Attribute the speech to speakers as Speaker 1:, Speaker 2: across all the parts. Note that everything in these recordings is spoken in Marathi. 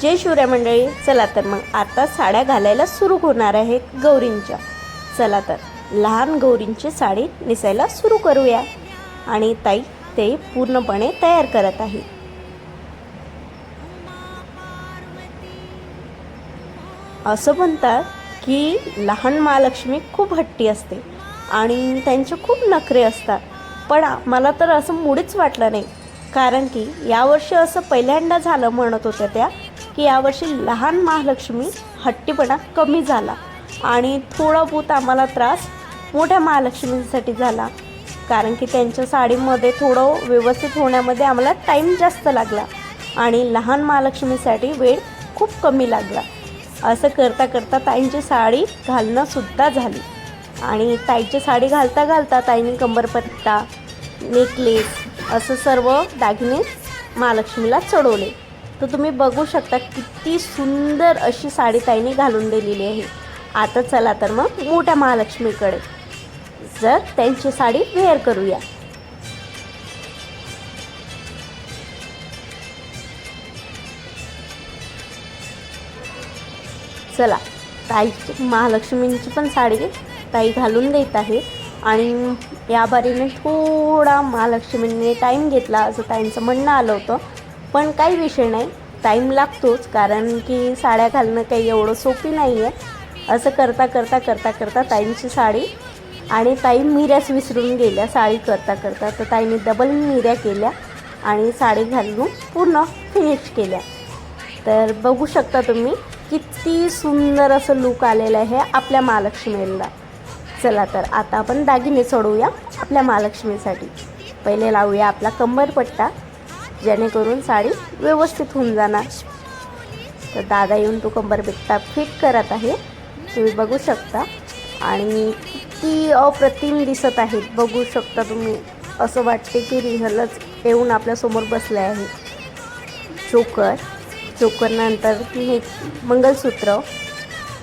Speaker 1: जय शिवराय मंडळी चला तर मग आता साड्या घालायला सुरू होणार आहेत गौरींच्या. चला तर लहान गौरींची साडी नेसायला सुरू करूया. आणि ताई ते पूर्णपणे तयार करत आहे. असं म्हणतात की लहान महालक्ष्मी खूप हट्टी असते आणि त्यांचे खूप नखरे असतात. पण मला तर असं मुळीच वाटलं नाही. कारण की यावर्षी असं पहिल्यांदा झालं म्हणत होत्या त्या. की यावर्षी लहान महालक्ष्मी हट्टीपणा कमी झाला आणि थोडा बहुत आम्हाला त्रास मोठ्या महालक्ष्मीसाठी झाला. कारण की त्यांच्या साडीमध्ये थोडं व्यवस्थित होण्यामध्ये आम्हाला टाईम जास्त लागला आणि लहान महालक्ष्मीसाठी वेळ खूप कमी लागला. असं करता करता ताईंची साडी घालणंसुद्धा झाली. आणि ताईची साडी घालता घालता ताईंनी कंबरपट्टा नेकलेस असं सर्व दागिने महालक्ष्मीला चढवले. तर तुम्ही बघू शकता किती सुंदर अशी साडी ताईने घालून दिलेली आहे. आता चला तर मग मोठ्या महालक्ष्मीकडे. जर त्यांची साडी वेअर करूया. चला ताईची महालक्ष्मींची पण साडी ताई घालून देत आहे. आणि या बारीने थोडा महालक्ष्मींनी टाईम घेतला असं ताईंचं म्हणणं आलं होतं. पण काही विषय नाही. टाईम लागतोच कारण की साड्या घालणं काही एवढं सोपी नाही आहे असं करता करता करता करता ताईंची साडी आणि ताई मिऱ्याच विसरून गेल्या साडी करता करता. तर ताईने डबल मिऱ्या केल्या आणि साडी घालून पूर्ण फिनिश केल्या. तर बघू शकता तुम्ही किती सुंदर असं लुक आलेलं आहे आपल्या महालक्ष्मीला. चला तर आता आपण दागिने चढवूया आपल्या महालक्ष्मीसाठी. पहिले लावूया आपला कंबरपट्टा जेणेकरून साडी व्यवस्थित होऊन जाणार. तर दादा येऊन तो कंबरपट्टा फिट करत आहे. तुम्ही बघू शकता. आणि किती अप्रतिम दिसत आहेत बघू शकता तुम्ही. असं वाटते की रिहलच येऊन आपल्यासमोर बसले आहे. चोकर चोकरनंतर हे मंगलसूत्र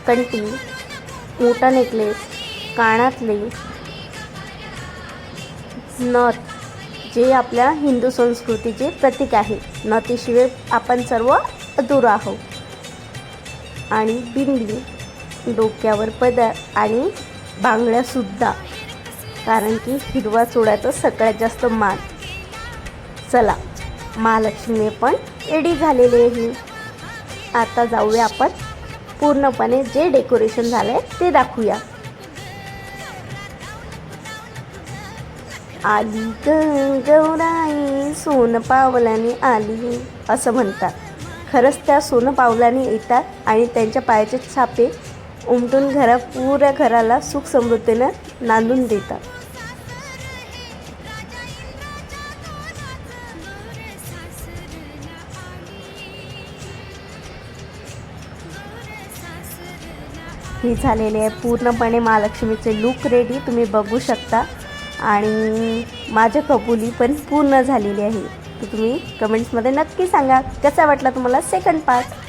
Speaker 1: कंटी मोठा नेकलेस कानातले नथ जे आपल्या हिंदू संस्कृतीचे प्रतीक आहे. नथीशिवाय आपण सर्व अधुरा आहोत. आणि बिंदी डोक्यावर पदर आणि बांगड्यासुद्धा. कारण की हिरवा चोळ्याचं सगळ्यात जास्त मान. चला महालक्ष्मी पण रेडी झालेली आहे. आता जाऊया आपण पूर्णपणे जे डेकोरेशन झालं आहे ते दाखवूया. आली ग गौराई. सोन पावलाने आली असं म्हणतात. खरंच त्या सोनं पावलाने येतात आणि त्यांच्या पायाचे छापे उमटून घरा पुऱ्या घराला सुख समृद्धीनं नांदून देतात. हे झालेली आहे. पूर्णपणे महालक्ष्मीचे लुक रेडी तुम्ही बघू शकता. आणि माझ्या कबुली पण पूर्ण झालेली आहे. तर तुम्ही कमेंट्समध्ये नक्की सांगा कसा वाटला तुम्हाला सेकंड पार्ट